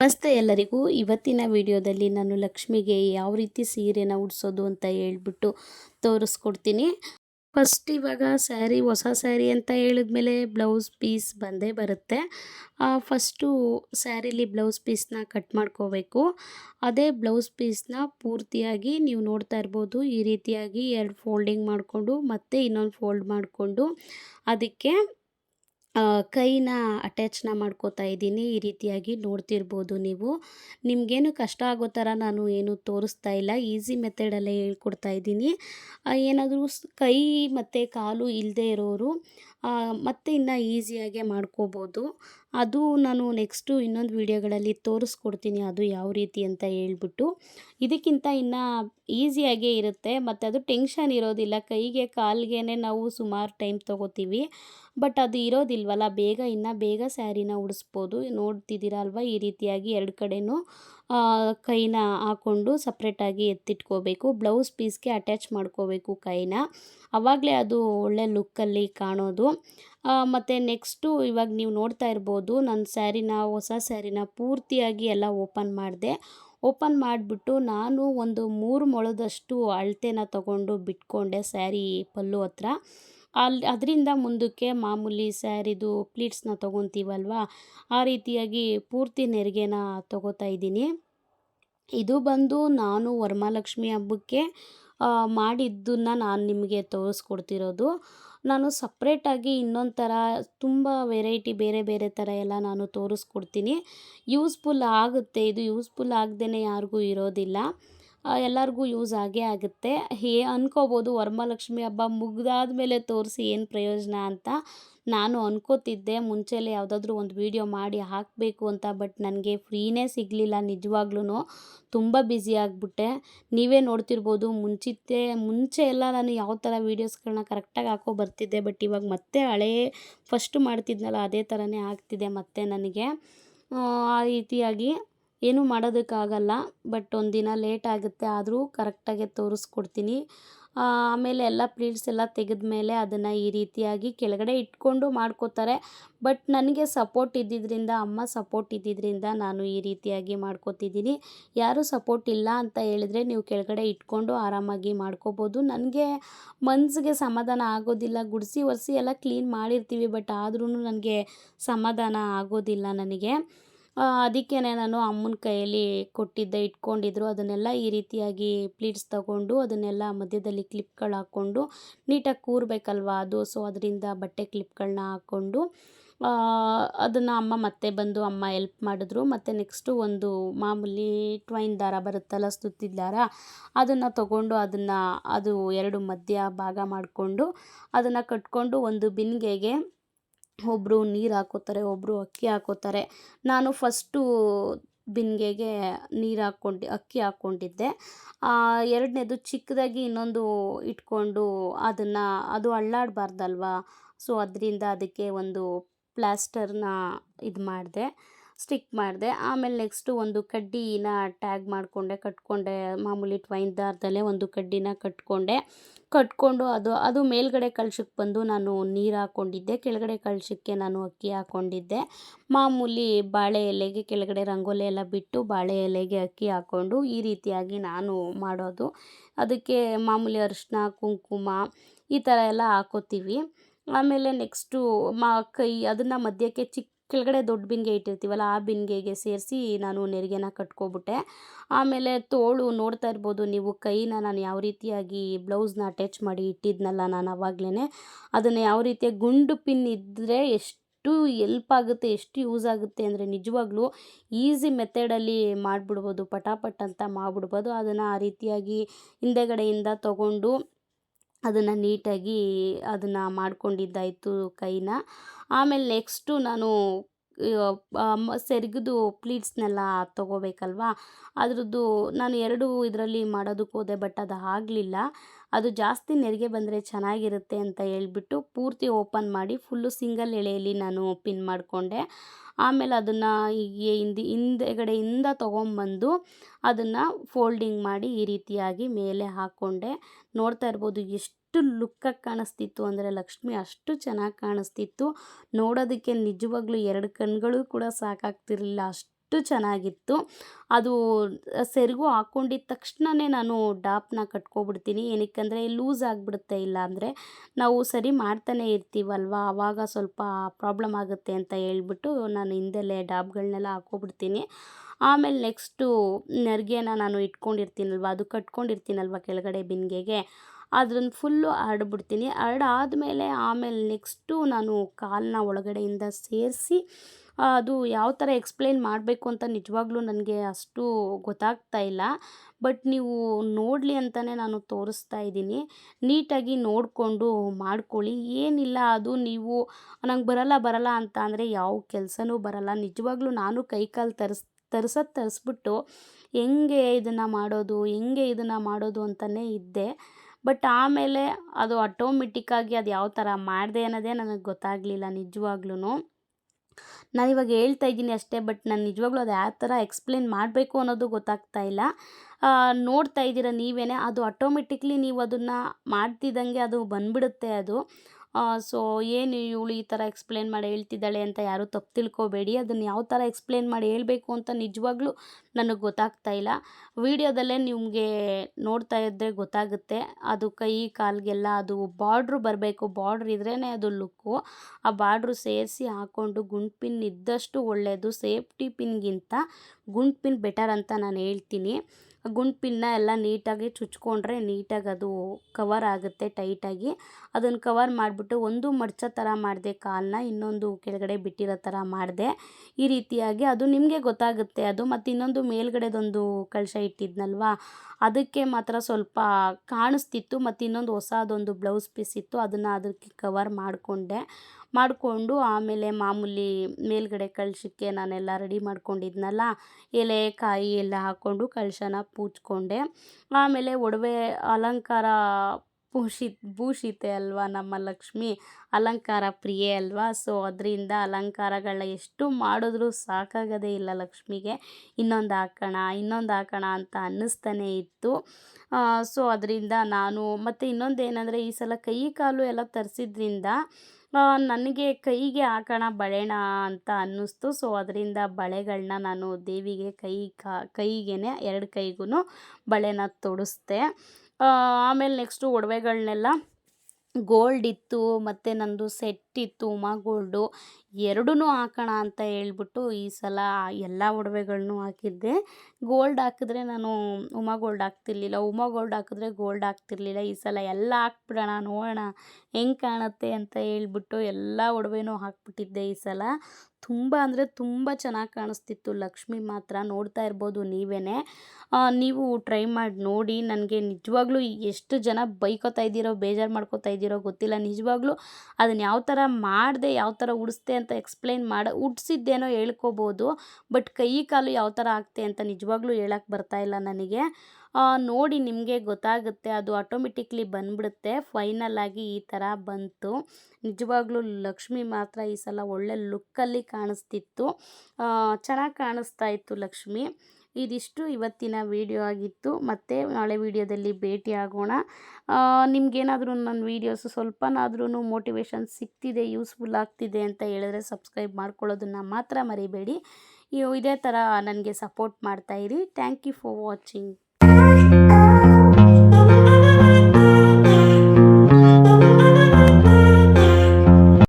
ನಮಸ್ತೆ ಎಲ್ಲರಿಗೂ. ಇವತ್ತಿನ ವಿಡಿಯೋದಲ್ಲಿ ನಾನು ಲಕ್ಷ್ಮಿಗೆ ಯಾವ ರೀತಿ ಸೀರೆನ ಉಡಿಸೋದು ಅಂತ ಹೇಳ್ಬಿಟ್ಟು ತೋರಿಸ್ಕೊಡ್ತೀನಿ. ಫಸ್ಟ್ ಇವಾಗ ಸ್ಯಾರಿ, ಹೊಸ ಸ್ಯಾರಿ ಅಂತ ಹೇಳಿದ್ಮೇಲೆ ಬ್ಲೌಸ್ ಪೀಸ್ ಬಂದೇ ಬರುತ್ತೆ. ಫಸ್ಟು ಸ್ಯಾರೀಲಿ ಬ್ಲೌಸ್ ಪೀಸ್ನ ಕಟ್ ಮಾಡ್ಕೋಬೇಕು. ಅದೇ ಬ್ಲೌಸ್ ಪೀಸ್ನ ಪೂರ್ತಿಯಾಗಿ ನೀವು ನೋಡ್ತಾ ಇರ್ಬೋದು. ಈ ರೀತಿಯಾಗಿ ಎರಡು ಫೋಲ್ಡಿಂಗ್ ಮಾಡಿಕೊಂಡು ಮತ್ತೆ ಇನ್ನೊಂದು ಫೋಲ್ಡ್ ಮಾಡಿಕೊಂಡು ಅದಕ್ಕೆ ಕೈನ ಅಟ್ಯಾಚ್ನ ಮಾಡ್ಕೋತಾ ಇದ್ದೀನಿ. ಈ ರೀತಿಯಾಗಿ ನೋಡ್ತಿರ್ಬೋದು ನೀವು. ನಿಮಗೇನು ಕಷ್ಟ ಆಗೋ ಥರ ನಾನು ಏನು ತೋರಿಸ್ತಾ ಇಲ್ಲ. ಈಸಿ ಮೆಥಡಲ್ಲೇ ಹೇಳ್ಕೊಡ್ತಾ ಇದ್ದೀನಿ. ಏನಾದರೂ ಕೈ ಮತ್ತು ಕಾಲು ಇಲ್ಲದೆ ಇರೋರು ಮತ್ತೆ ಇನ್ನು ಈಸಿಯಾಗೆ ಮಾಡ್ಕೋಬೋದು. ಅದು ನಾನು ನೆಕ್ಸ್ಟು ಇನ್ನೊಂದು ವೀಡಿಯೋಗಳಲ್ಲಿ ತೋರಿಸ್ಕೊಡ್ತೀನಿ ಅದು ಯಾವ ರೀತಿ ಅಂತ ಹೇಳ್ಬಿಟ್ಟು. ಇದಕ್ಕಿಂತ ಇನ್ನು ಈಸಿಯಾಗೇ ಇರುತ್ತೆ, ಮತ್ತು ಅದು ಟೆನ್ಷನ್ ಇರೋದಿಲ್ಲ. ಕೈಗೆ ಕಾಲ್ಗೆ ನಾವು ಸುಮಾರು ಟೈಮ್ ತೊಗೋತೀವಿ. ಬಟ್ ಅದು ಇರೋದಿಲ್ವಲ್ಲ, ಬೇಗ ಇನ್ನು ಬೇಗ ಸ್ಯಾರಿನ ಉಡಿಸ್ಬೋದು. ನೋಡ್ತಿದ್ದೀರ ಅಲ್ವಾ ಈ ರೀತಿಯಾಗಿ ಎರಡು ಕಡೆಯೂ ಕೈನ ಹಾಕ್ಕೊಂಡು ಸಪ್ರೇಟಾಗಿ ಎತ್ತಿಟ್ಕೋಬೇಕು. ಬ್ಲೌಸ್ ಪೀಸ್ಗೆ ಅಟ್ಯಾಚ್ ಮಾಡ್ಕೋಬೇಕು ಕೈನ. ಆವಾಗಲೇ ಅದು ಒಳ್ಳೆ ಲುಕ್ಕಲ್ಲಿ ಕಾಣೋದು. ಮತ್ತು ನೆಕ್ಸ್ಟು ಇವಾಗ ನೀವು ನೋಡ್ತಾ ಇರ್ಬೋದು ನನ್ನ ಸ್ಯಾರಿನ, ಹೊಸ ಸ್ಯಾರಿನ ಪೂರ್ತಿಯಾಗಿ ಎಲ್ಲ ಓಪನ್ ಮಾಡಿದೆ. ಓಪನ್ ಮಾಡಿಬಿಟ್ಟು ನಾನು ಒಂದು ಮೂರು ಮೊಳದಷ್ಟು ಅಳತೆನ ತಗೊಂಡು ಬಿಟ್ಕೊಂಡೆ ಸ್ಯಾರಿ ಪಲ್ಲು ಹತ್ರ. ಅಲ್ಲಿ ಅದರಿಂದ ಮುಂದಕ್ಕೆ ಮಾಮೂಲಿ ಸ್ಯಾರಿದು ಪ್ಲೀಟ್ಸ್ನ ತೊಗೊತೀವಲ್ವ? ಆ ರೀತಿಯಾಗಿ ಪೂರ್ತಿ ನೆರಿಗೆನ ತೊಗೋತಾ ಇದ್ದೀನಿ. ಇದು ಬಂದು ನಾನು ವರಮಹಾಲಕ್ಷ್ಮಿ ಹಬ್ಬಕ್ಕೆ ಮಾಡಿದ್ದನ್ನು ನಾನು ನಿಮಗೆ ತೋರಿಸ್ಕೊಡ್ತಿರೋದು. ನಾನು ಸಪ್ರೇಟಾಗಿ ಇನ್ನೊಂದು ಥರ ತುಂಬ ವೆರೈಟಿ ಬೇರೆ ಬೇರೆ ಥರ ಎಲ್ಲ ನಾನು ತೋರಿಸ್ಕೊಡ್ತೀನಿ. ಯೂಸ್ಫುಲ್ ಆಗುತ್ತೆ. ಇದು ಯೂಸ್ಫುಲ್ ಆಗದೇ ಯಾರಿಗೂ ಇರೋದಿಲ್ಲ. ಎಲ್ಲರಿಗೂ ಯೂಸ್ ಆಗೇ ಆಗುತ್ತೆ. ಹೇ ಅಂದ್ಕೋಬೋದು ವರಮಹಾಲಕ್ಷ್ಮಿ ಹಬ್ಬ ಮುಗ್ದಾದ ಮೇಲೆ ತೋರಿಸಿ ಏನು ಪ್ರಯೋಜನ ಅಂತ ನಾನು ಅನ್ಕೋತಿದ್ದೆ. ಮುಂಚೆಲೆ ಯಾವುದಾದ್ರೂ ಒಂದು ವೀಡಿಯೋ ಮಾಡಿ ಹಾಕಬೇಕು ಅಂತ ಬಟ್ ನನಗೆ ಫ್ರೀನೇ ಸಿಗಲಿಲ್ಲ ನಿಜವಾಗ್ಲೂ ತುಂಬ ಬ್ಯುಸಿ ಆಗಿಬಿಟ್ಟೆ. ನೀವೇ ನೋಡ್ತಿರ್ಬೋದು, ಮುಂಚಿತ್ತೆ, ಮುಂಚೆ ಎಲ್ಲ ನಾನು ಯಾವ ಥರ ವೀಡಿಯೋಸ್ಗಳನ್ನ ಕರೆಕ್ಟಾಗಿ ಹಾಕೋ ಬರ್ತಿದ್ದೆ ಬಟ್ ಇವಾಗ ಮತ್ತೆ ಹಳೇ ಫಸ್ಟ್ ಮಾಡ್ತಿದ್ನಲ್ಲ, ಅದೇ ಥರನೇ ಆಗ್ತಿದೆ ಮತ್ತೆ ನನಗೆ. ಆ ರೀತಿಯಾಗಿ ಏನೂ ಮಾಡೋದಕ್ಕಾಗಲ್ಲ, ಬಟ್ ಒಂದಿನ ಲೇಟ್ ಆಗುತ್ತೆ ಆದರೂ ಕರೆಕ್ಟಾಗೆ ತೋರಿಸ್ಕೊಡ್ತೀನಿ. ಆಮೇಲೆ ಎಲ್ಲ ಪ್ಲೀಟ್ಸ್ ಎಲ್ಲ ತೆಗೆದ ಮೇಲೆ ಅದನ್ನು ಈ ರೀತಿಯಾಗಿ ಕೆಳಗಡೆ ಇಟ್ಕೊಂಡು ಮಾಡ್ಕೋತಾರೆ. ಬಟ್ ನನಗೆ ಸಪೋರ್ಟ್ ಇದ್ದಿದ್ದರಿಂದ ಅಮ್ಮ ಸಪೋರ್ಟ್ ಇದ್ದಿದ್ದರಿಂದ ನಾನು ಈ ರೀತಿಯಾಗಿ ಮಾಡ್ಕೋತಿದ್ದೀನಿ. ಯಾರೂ ಸಪೋರ್ಟ್ ಇಲ್ಲ ಅಂತ ಹೇಳಿದ್ರೆ ನೀವು ಕೆಳಗಡೆ ಇಟ್ಕೊಂಡು ಆರಾಮಾಗಿ ಮಾಡ್ಕೋಬೋದು. ನನಗೆ ಮನಸ್ಸಿಗೆ ಸಮಾಧಾನ ಆಗೋದಿಲ್ಲ, ಗುಡಿಸಿ ಒರೆಸಿ ಎಲ್ಲ ಕ್ಲೀನ್ ಮಾಡಿರ್ತೀವಿ, ಬಟ್ ಆದ್ರೂ ನನಗೆ ಸಮಾಧಾನ ಆಗೋದಿಲ್ಲ ನನಗೆ. ಅದಕ್ಕೇ ನಾನು ಅಮ್ಮನ ಕೈಯಲ್ಲಿ ಕೊಟ್ಟಿದ್ದೆ, ಇಟ್ಕೊಂಡಿದ್ರು. ಅದನ್ನೆಲ್ಲ ಈ ರೀತಿಯಾಗಿ ಪ್ಲೀಟ್ಸ್ ತಗೊಂಡು, ಅದನ್ನೆಲ್ಲ ಮಧ್ಯದಲ್ಲಿ ಕ್ಲಿಪ್ಗಳು ಹಾಕ್ಕೊಂಡು, ನೀಟಾಗಿ ಕೂರಬೇಕಲ್ವ ಅದು. ಸೊ ಅದರಿಂದ ಬಟ್ಟೆ ಕ್ಲಿಪ್ಗಳನ್ನ ಹಾಕ್ಕೊಂಡು ಅದನ್ನು ಅಮ್ಮ ಮತ್ತೆ ಬಂದು ಅಮ್ಮ ಎಲ್ಪ್ ಮಾಡಿದ್ರು. ಮತ್ತು ನೆಕ್ಸ್ಟು ಒಂದು ಮಾಮೂಲಿ ಟ್ವೈನ್ ದಾರ ಬರುತ್ತಲ್ಲ ಸುತ್ತಿದ ದಾರ, ಅದನ್ನು ತಗೊಂಡು ಅದನ್ನು, ಅದು ಎರಡು ಮಧ್ಯ ಭಾಗ ಮಾಡಿಕೊಂಡು, ಅದನ್ನು ಕಟ್ಕೊಂಡು ಒಂದು ಬಿಂದಿಗೆಗೆ ಒಬ್ಬರು ನೀರು ಹಾಕೋತಾರೆ ಒಬ್ಬರು ಅಕ್ಕಿ ಹಾಕೋತಾರೆ. ನಾನು ಫಸ್ಟು ಬಿಂದಿಗೆಗೆ ನೀರು ಹಾಕ್ಕೊಂಡು, ಅಕ್ಕಿ ಹಾಕ್ಕೊಂಡಿದ್ದೆ. ಎರಡನೇದು ಚಿಕ್ಕದಾಗಿ ಇನ್ನೊಂದು ಇಟ್ಕೊಂಡು ಅದನ್ನು, ಅದು ಅಳ್ಳಾಡಬಾರ್ದಲ್ವ? ಸೊ, ಅದರಿಂದ ಅದಕ್ಕೆ ಒಂದು ಪ್ಲಾಸ್ಟರ್ನ ಇದು ಮಾಡಿದೆ ಸ್ಟಿಕ್ ಮಾಡಿದೆ. ಆಮೇಲೆ ನೆಕ್ಸ್ಟು ಒಂದು ಕಡ್ಡಿನ ಟ್ಯಾಗ್ ಮಾಡಿಕೊಂಡೆ, ಕಟ್ಕೊಂಡೆ. ಮಾಮೂಲಿ ಟ್ವೈನ್ ದಾರದಲ್ಲೇ ಒಂದು ಕಡ್ಡಿನ ಕಟ್ಕೊಂಡೆ. ಕಟ್ಕೊಂಡು ಅದು ಅದು ಮೇಲ್ಗಡೆ ಕಳ್ಸಕ್ಕೆ ಬಂದು ನಾನು ನೀರು ಹಾಕ್ಕೊಂಡಿದ್ದೆ ಕೆಳಗಡೆ ಕಳ್ಸಕ್ಕೆ ನಾನು ಅಕ್ಕಿ ಹಾಕ್ಕೊಂಡಿದ್ದೆ ಮಾಮೂಲಿ ಬಾಳೆ ಎಲೆಗೆ ಕೆಳಗಡೆ ರಂಗೋಲಿ ಎಲ್ಲ ಬಿಟ್ಟು ಬಾಳೆ ಎಲೆಗೆ ಅಕ್ಕಿ ಹಾಕ್ಕೊಂಡು ಈ ರೀತಿಯಾಗಿ ನಾನು ಮಾಡೋದು. ಅದಕ್ಕೆ ಮಾಮೂಲಿ ಅರಿಶಿನ ಕುಂಕುಮ ಈ ಥರ ಎಲ್ಲ ಹಾಕೋತೀವಿ. ಆಮೇಲೆ ನೆಕ್ಸ್ಟು ಮಾ ಕೈ, ಅದನ್ನು ಮಧ್ಯಕ್ಕೆ ಚಿಕ್ಕ ಕೆಳಗಡೆ ದೊಡ್ಡ ಬಿಂದಿಗೆ ಇಟ್ಟಿರ್ತೀವಲ್ಲ, ಆ ಬಿಂದಿಗೆಗೆ ಸೇರಿಸಿ ನಾನು ನೆರಿಗೆನ ಕಟ್ಕೊಬಿಟ್ಟೆ. ಆಮೇಲೆ ತೋಳು ನೋಡ್ತಾ ಇರ್ಬೋದು, ನೀವು ಕೈನ ನಾನು ಯಾವ ರೀತಿಯಾಗಿ ಬ್ಲೌಸ್ನ ಅಟ್ಯಾಚ್ ಮಾಡಿ ಇಟ್ಟಿದ್ನಲ್ಲ ನಾನು ಆವಾಗಲೇ ಅದನ್ನು ಯಾವ ರೀತಿಯ ಗುಂಡು ಪಿನ್ ಇದ್ದರೆ ಎಷ್ಟು ಎಲ್ಪ್ ಆಗುತ್ತೆ, ಎಷ್ಟು ಯೂಸ್ ಆಗುತ್ತೆ ಅಂದರೆ ನಿಜವಾಗ್ಲೂ ಈಸಿ ಮೆಥಡಲ್ಲಿ ಮಾಡಿಬಿಡ್ಬೋದು, ಪಟಾಪಟ್ ಅಂತ ಮಾಡಿಬಿಡ್ಬೋದು. ಅದನ್ನು ಆ ರೀತಿಯಾಗಿ ಹಿಂದೆಗಡೆಯಿಂದ ತಗೊಂಡು ಅದನ್ನು ನೀಟಾಗಿ ಅದನ್ನು ಮಾಡ್ಕೊಂಡಿದ್ದಾಯಿತು ಕೈನ. ಆಮೇಲೆ ನೆಕ್ಸ್ಟು ನಾನು ಸೆರಗದು ಪ್ಲೀಟ್ಸ್ನೆಲ್ಲ ತೊಗೋಬೇಕಲ್ವಾ? ಅದರದ್ದು ನಾನು ಎರಡು ಇದರಲ್ಲಿ ಮಾಡೋದಕ್ಕೆ ಹೋದೆ ಬಟ್ ಅದು ಆಗಲಿಲ್ಲ. ಅದು ಜಾಸ್ತಿ ನೆರಿಗೆ ಬಂದರೆ ಚೆನ್ನಾಗಿರುತ್ತೆ ಅಂತ ಹೇಳ್ಬಿಟ್ಟು ಪೂರ್ತಿ ಓಪನ್ ಮಾಡಿ ಫುಲ್ಲು ಸಿಂಗಲ್ ಎಳೆಯಲ್ಲಿ ನಾನು ಪಿನ್ ಮಾಡಿಕೊಂಡೆ. ಆಮೇಲೆ ಅದನ್ನು ಹೀಗೆ ಹಿಂದಿ, ಹಿಂದೆಗಡೆಯಿಂದ ತೊಗೊಂಬಂದು ಅದನ್ನು ಫೋಲ್ಡಿಂಗ್ ಮಾಡಿ ಈ ರೀತಿಯಾಗಿ ಮೇಲೆ ಹಾಕ್ಕೊಂಡೆ ನೋಡ್ತಾ ಇರ್ಬೋದು ಎಷ್ಟು ಲುಕ್ಕಾಗಿ ಕಾಣಿಸ್ತಿತ್ತು ಅಂದರೆ ಲಕ್ಷ್ಮಿ ಅಷ್ಟು ಚೆನ್ನಾಗಿ ಕಾಣಿಸ್ತಿತ್ತು. ನೋಡೋದಕ್ಕೆ ನಿಜವಾಗ್ಲೂ ಎರಡು ಕಣ್ಗಳು ಕೂಡ ಸಾಕಾಗ್ತಿರಲಿಲ್ಲ. ಅಷ್ಟು ಅಷ್ಟು ಚೆನ್ನಾಗಿತ್ತು. ಅದು ಸೆರಗು ಹಾಕ್ಕೊಂಡಿದ್ದ ತಕ್ಷಣವೇ ನಾನು ಡಾಪ್ನ ಕಟ್ಕೊಬಿಡ್ತೀನಿ. ಏನಕ್ಕಂದರೆ, ಲೂಸ್ ಆಗಿಬಿಡುತ್ತೆ ಇಲ್ಲ ಅಂದರೆ ನಾವು ಸರಿ ಮಾಡ್ತಾನೆ ಇರ್ತೀವಲ್ವ? ಆವಾಗ ಸ್ವಲ್ಪ ಪ್ರಾಬ್ಲಮ್ ಆಗುತ್ತೆ ಅಂತ ಹೇಳ್ಬಿಟ್ಟು ನಾನು ಹಿಂದೆಲೇ ಡಾಬ್ಗಳನ್ನೆಲ್ಲ ಹಾಕ್ಕೊಬಿಡ್ತೀನಿ ಆಮೇಲೆ ನೆಕ್ಸ್ಟು, ನೆರಿಗೆನ ನಾನು ಇಟ್ಕೊಂಡಿರ್ತೀನಲ್ವ? ಅದು ಕಟ್ಕೊಂಡಿರ್ತೀನಲ್ವ ಕೆಳಗಡೆ ಬಿಂದಿಗೆಗೆ? ಅದನ್ನು ಫುಲ್ಲು ಹರಡ್ಬಿಡ್ತೀನಿ ಹರಡಾದ್ಮೇಲೆ ಆಮೇಲೆ ನೆಕ್ಸ್ಟು ನಾನು ಕಾಲನ್ನ ಒಳಗಡೆಯಿಂದ ಸೇರಿಸಿ, ಅದು ಯಾವ ಥರ ಎಕ್ಸ್ಪ್ಲೇನ್ ಮಾಡಬೇಕು ಅಂತ ನಿಜವಾಗ್ಲೂ ನನಗೆ ಅಷ್ಟು ಗೊತ್ತಾಗ್ತಾ ಇಲ್ಲ. ಬಟ್ ನೀವು ನೋಡಲಿ ಅಂತಲೇ ನಾನು ತೋರಿಸ್ತಾ ಇದ್ದೀನಿ. ನೀಟಾಗಿ ನೋಡಿಕೊಂಡು ಮಾಡ್ಕೊಳ್ಳಿ. ಏನಿಲ್ಲ ಅದು ನೀವು ನಂಗೆ ಬರಲ್ಲ ಬರಲ್ಲ ಅಂತ ಅಂದರೆ ಯಾವ ಕೆಲಸನೂ ಬರಲ್ಲ. ನಿಜವಾಗ್ಲೂ ನಾನು ಕೈಕಾಲು ತರಿಸ್, ತರಿಸೋದು ತರಿಸ್ಬಿಟ್ಟು ಹೆಂಗೆ ಇದನ್ನು ಮಾಡೋದು, ಹೆಂಗೆ ಇದನ್ನು ಮಾಡೋದು ಅಂತಲೇ ಇದ್ದೆ. ಬಟ್ ಆಮೇಲೆ ಅದು ಆಟೋಮೆಟಿಕ್ಕಾಗಿ ಅದು ಯಾವ ಥರ ಮಾಡಿದೆ ಅನ್ನೋದೇ ನನಗೆ ಗೊತ್ತಾಗಲಿಲ್ಲ ನಿಜವಾಗ್ಲೂ ನಾನು ಇವಾಗ ಹೇಳ್ತಾ ಇದ್ದೀನಿ ಅಷ್ಟೇ, ಬಟ್ ನಾನು ನಿಜವಾಗ್ಲೂ ಅದು ಯಾವ ಥರ ಎಕ್ಸ್ಪ್ಲೇನ್ ಮಾಡಬೇಕು ಅನ್ನೋದು ಗೊತ್ತಾಗ್ತಾ ಇಲ್ಲ. ನೋಡ್ತಾ ಇದ್ದೀರ ನೀವೇ ಅದು ಆಟೋಮೆಟಿಕ್ಲಿ ನೀವು ಅದನ್ನು ಮಾಡ್ತಿದ್ದಂಗೆ ಅದು ಬಂದ್ಬಿಡುತ್ತೆ ಅದು. ಸೊ ಏನು ಇವಳು ಈ ಥರ ಎಕ್ಸ್ಪ್ಲೇನ್ ಮಾಡಿ ಹೇಳ್ತಿದ್ದಾಳೆ ಅಂತ ಯಾರೂ ತಪ್ಪು ತಿಳ್ಕೊಬೇಡಿ. ಅದನ್ನು ಯಾವ ಥರ ಎಕ್ಸ್ಪ್ಲೇನ್ ಮಾಡಿ ಹೇಳಬೇಕು ಅಂತ ನಿಜವಾಗ್ಲೂ ನನಗೆ ಗೊತ್ತಾಗ್ತಾ ಇಲ್ಲ. ವೀಡಿಯೋದಲ್ಲೇ ನಿಮಗೆ ನೋಡ್ತಾ ಇದ್ದರೆ ಗೊತ್ತಾಗುತ್ತೆ. ಅದು ಕೈ, ಕಾಲಿಗೆಲ್ಲ ಅದು ಬಾರ್ಡ್ರು ಬರಬೇಕು. ಬಾರ್ಡ್ರ್ ಇದ್ರೇ ಅದು ಲುಕ್ಕು ಆ ಬಾರ್ಡ್ರು ಸೇರಿಸಿ ಹಾಕ್ಕೊಂಡು ಗುಂಡು ಪಿನ್ ಇದ್ದಷ್ಟು ಒಳ್ಳೆಯದು ಸೇಫ್ಟಿ ಪಿನ್ಗಿಂತ ಗುಂಡು ಪಿನ್ ಬೆಟರ್ ಅಂತ ನಾನು ಹೇಳ್ತೀನಿ. ಗುಂಡು ಪಿನ್ನ ಎಲ್ಲ ನೀಟಾಗಿ ಚುಚ್ಕೊಂಡ್ರೆ ನೀಟಾಗಿ ಅದು ಕವರ್ ಆಗುತ್ತೆ ಟೈಟಾಗಿ. ಅದನ್ನು ಕವರ್ ಮಾಡಿಬಿಟ್ಟು ಒಂದು ಮಡ್ಚ ಥರ ಮಾಡಿದೆ ಕಾಲನ್ನ ಇನ್ನೊಂದು ಕೆಳಗಡೆ ಬಿಟ್ಟಿರೋ ಥರ ಮಾಡಿದೆ. ಈ ರೀತಿಯಾಗಿ ಅದು ನಿಮಗೆ ಗೊತ್ತಾಗುತ್ತೆ. ಅದು ಮತ್ತು ಇನ್ನೊಂದು ಮೇಲ್ಗಡೆದೊಂದು ಕಳಶ ಇಟ್ಟಿದ್ನಲ್ವ? ಅದಕ್ಕೆ ಮಾತ್ರ ಸ್ವಲ್ಪ ಕಾಣಿಸ್ತಿತ್ತು. ಮತ್ತು ಇನ್ನೊಂದು ಹೊಸದೊಂದು ಬ್ಲೌಸ್ ಪೀಸ್ ಇತ್ತು. ಅದನ್ನು ಅದಕ್ಕೆ ಕವರ್ ಮಾಡಿಕೊಂಡೆ. ಮಾಡಿಕೊಂಡು ಆಮೇಲೆ ಮಾಮೂಲಿ ಮೇಲ್ಗಡೆ ಕಳಶಕ್ಕೆ ನಾನೆಲ್ಲ ರೆಡಿ ಮಾಡ್ಕೊಂಡಿದ್ನಲ್ಲ, ಎಲೆ, ಕಾಯಿ ಎಲ್ಲ ಹಾಕ್ಕೊಂಡು ಕಳಶನ ಪೂಜ್ಕೊಂಡೆ. ಆಮೇಲೆ ಒಡವೆ ಅಲಂಕಾರ ಭೂಷಿ ಭೂಷಿತೆ ಅಲ್ವಾ ನಮ್ಮ ಲಕ್ಷ್ಮಿ? ಅಲಂಕಾರ ಪ್ರಿಯೆ ಅಲ್ವಾ? ಸೊ ಅದರಿಂದ ಅಲಂಕಾರಗಳನ್ನ ಎಷ್ಟು ಮಾಡಿದ್ರೂ ಸಾಕಾಗದೇ ಇಲ್ಲ ಲಕ್ಷ್ಮಿಗೆ. ಇನ್ನೊಂದು ಹಾಕೋಣ ಇನ್ನೊಂದು ಹಾಕೋಣ ಅಂತ ಅನ್ನಿಸ್ತಾನೆ ಇತ್ತು. ಸೊ ಅದರಿಂದ ನಾನು ಮತ್ತು ಇನ್ನೊಂದು ಏನಂದರೆ ಈ ಸಲ ಕೈ ಕಾಲು ಎಲ್ಲ ತರಿಸಿದ್ರಿಂದ ನನಗೆ ಕೈಗೆ ಹಾಕೋಣ ಬಳೆಣ ಅಂತ ಅನ್ನಿಸ್ತು. ಸೊ ಅದರಿಂದ ಬಳೆಗಳನ್ನ ನಾನು ದೇವಿಗೆ ಕೈ ಕೈಗೆ ಎರಡು ಕೈಗೂ ಬಳೆನ ತೊಡಿಸ್ದೆ. ಆಮೇಲೆ ನೆಕ್ಸ್ಟು ಒಡವೆಗಳನ್ನೆಲ್ಲ ಗೋಲ್ಡ್ ಇತ್ತು, ಮತ್ತು ನಂದು ಸೆಟ್ ಇತ್ತು ಉಮಾ ಗೋಲ್ಡು ಎರಡೂ ಹಾಕೋಣ ಅಂತ ಹೇಳ್ಬಿಟ್ಟು ಈ ಸಲ ಎಲ್ಲ ಒಡವೆಗಳನ್ನು ಹಾಕಿದ್ದೆ. ಗೋಲ್ಡ್ ಹಾಕಿದ್ರೆ ನಾನು ಉಮಾ ಗೋಲ್ಡ್ ಹಾಕ್ತಿರ್ಲಿಲ್ಲ. ಉಮಾ ಗೋಲ್ಡ್ ಹಾಕಿದ್ರೆ ಗೋಲ್ಡ್ ಹಾಕ್ತಿರ್ಲಿಲ್ಲ. ಈ ಸಲ ಎಲ್ಲ ಹಾಕ್ಬಿಡೋಣ, ನೋಡೋಣ ಹೆಂಗೆ ಕಾಣುತ್ತೆ ಅಂತ ಹೇಳ್ಬಿಟ್ಟು ಎಲ್ಲ ಒಡವೆನೂ ಹಾಕ್ಬಿಟ್ಟಿದ್ದೆ ಈ ಸಲ. ತುಂಬ ಅಂದರೆ ತುಂಬ ಚೆನ್ನಾಗಿ ಕಾಣಿಸ್ತಿತ್ತು. ಲಕ್ಷ್ಮಿ ಮಾತ್ರ ನೋಡ್ತಾ ಇರ್ಬೋದು ನೀವೇ ನೀವು ಟ್ರೈ ಮಾಡಿ ನೋಡಿ. ನನಗೆ ನಿಜವಾಗ್ಲೂ ಎಷ್ಟು ಜನ ಬೈಕೋತಾ ಇದ್ದೀರೋ, ಬೇಜಾರು ಮಾಡ್ಕೋತಾ ಇದ್ದೀರೋ ಗೊತ್ತಿಲ್ಲ. ನಿಜವಾಗ್ಲೂ ಅದನ್ನು ಯಾವ ಥರ ಮಾಡಿದೆ ಯಾವ ಥರ ಉಡಿಸ್ದೆ ಅಂತ ಎಕ್ಸ್ಪ್ಲೈನ್ ಮಾಡಿ, ಉಡ್ಸಿದ್ದೇನೋ ಹೇಳ್ಕೊಬೋದು ಬಟ್ ಕೈ ಕಾಲು ಯಾವ ಥರ ಆಗ್ತೆ ಅಂತ ನಿಜವಾಗ್ಲೂ ಹೇಳಕ್ಕೆ ಬರ್ತಾ ಇಲ್ಲ ನನಗೆ. ನೋಡಿ ನಿಮಗೆ ಗೊತ್ತಾಗುತ್ತೆ, ಅದು ಆಟೋಮೆಟಿಕ್ಲಿ ಬಂದ್ಬಿಡುತ್ತೆ ಫೈನಲ್ ಆಗಿ ಈ ಥರ ಬಂತು. ನಿಜವಾಗ್ಲೂ ಲಕ್ಷ್ಮಿ ಮಾತ್ರ ಈ ಸಲ ಒಳ್ಳೆ ಲುಕ್ಕಲ್ಲಿ ಕಾಣಿಸ್ತಿತ್ತು. ಚೆನ್ನಾಗಿ ಕಾಣಿಸ್ತಾ ಇತ್ತು ಲಕ್ಷ್ಮಿ. ಇದಿಷ್ಟು ಇವತ್ತಿನ ವಿಡಿಯೋ ಆಗಿತ್ತು. ಮತ್ತು ನಾಳೆ ವಿಡಿಯೋದಲ್ಲಿ ಭೇಟಿ ಆಗೋಣ ನಿಮಗೇನಾದರೂ ನನ್ನ ವೀಡಿಯೋಸು ಸ್ವಲ್ಪನಾದ್ರೂ ಮೋಟಿವೇಶನ್ ಸಿಗ್ತಿದೆ ಯೂಸ್ಫುಲ್ ಆಗ್ತಿದೆ ಅಂತ ಹೇಳಿದ್ರೆ ಸಬ್ಸ್ಕ್ರೈಬ್ ಮಾಡ್ಕೊಳ್ಳೋದನ್ನು ಮಾತ್ರ ಮರಿಬೇಡಿ. ಇದೇ ಥರ ನನಗೆ ಸಪೋರ್ಟ್ ಮಾಡ್ತಾಯಿರಿ ಥ್ಯಾಂಕ್ ಯು ಫಾರ್ ವಾಚಿಂಗ್